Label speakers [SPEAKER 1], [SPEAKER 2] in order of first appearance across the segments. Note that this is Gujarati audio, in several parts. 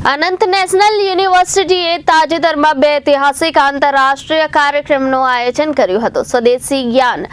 [SPEAKER 1] અનંત નેશનલ યુનિવર્સિટીએ તાજેતરમાં બે ઐતિહાસિક આંતરરાષ્ટ્રીય કાર્યક્રમનું આયોજન કર્યું હતું. સ્વદેશી જ્ઞાન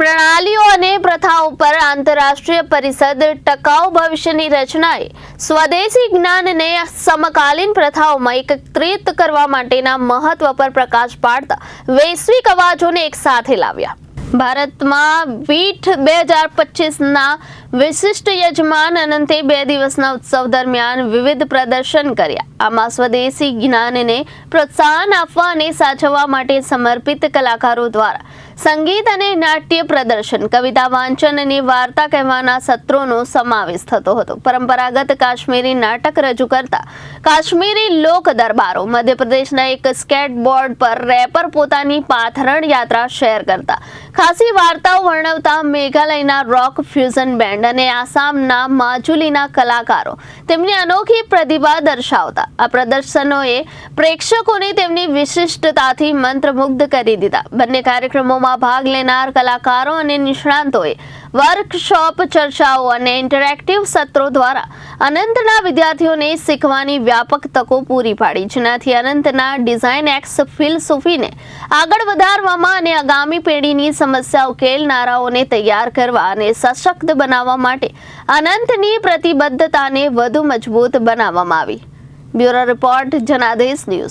[SPEAKER 1] પ્રણાલીઓ અને પ્રથાઓ પર આંતરરાષ્ટ્રીય પરિષદ ટકાઉ ભવિષ્યની રચનાએ સ્વદેશી જ્ઞાનને સમકાલીન પ્રથાઓમાં એકત્રિત કરવા માટેના મહત્વ પર પ્રકાશ પાડતા વૈશ્વિક અવાજોને એક સાથે લાવ્યા. ભારતમાં વીઠ બે હજાર પચીસના વિશિષ્ટ યજમાન અનંતે બે દિવસના ઉત્સવ દરમિયાન વિવિધ પ્રદર્શન કર્યા. આમાં સ્વદેશી જ્ઞાનને પ્રોત્સાહન આપવા અને સાચવવા માટે સમર્પિત કલાકારો દ્વારા સંગીત અને નાટ્ય પ્રદર્શન, કવિતા વાંચન અને વાર્તા કહેવાના સત્રોનો સમાવેશ થતો હતો. પરંપરાગત કાશ્મીરી નાટક રજૂ કરતા કાશ્મીરી લોક દરબારો, મધ્યપ્રદેશના એક સ્કેટબોર્ડ પર રેપર પોતાની પાથરણ યાત્રા શેર કરતા ખાસી વાર્તાઓ વર્ણવતા મેઘાલયના રોક ફ્યુઝન બેન્ડ અને આસામના માજુલીના કલાકારો તેમની અનોખી પ્રતિભા દર્શાવતા. આ પ્રદર્શનોએ પ્રેક્ષકોને તેમની વિશિષ્ટતાથી મંત્રમુગ્ધ કરી દીધા. બંને કાર્યક્રમોમાં ભાગ લેનાર કલાકારો અને નિષ્ણાંતોએ વર્કશોપ ચર્ચાઓ અને ઇન્ટરેક્ટિવ સત્રો દ્વારા અનંતના વિદ્યાર્થીઓને શીખવાની વ્યાપક તકો પૂરી પાડી. જેનાથી અનંતના ડિઝાઇન એક્સ ફિલસોફીને આગળ વધારવામાં અને આગામી પેઢીની સમસ્યા ઉકેલનારાઓને તૈયાર કરવા અને સશક્ત બનાવવા માટે અનંતની પ્રતિબદ્ધતાને વધુ મજબૂત બનાવવામાં આવી. Bureau report Janadesh news.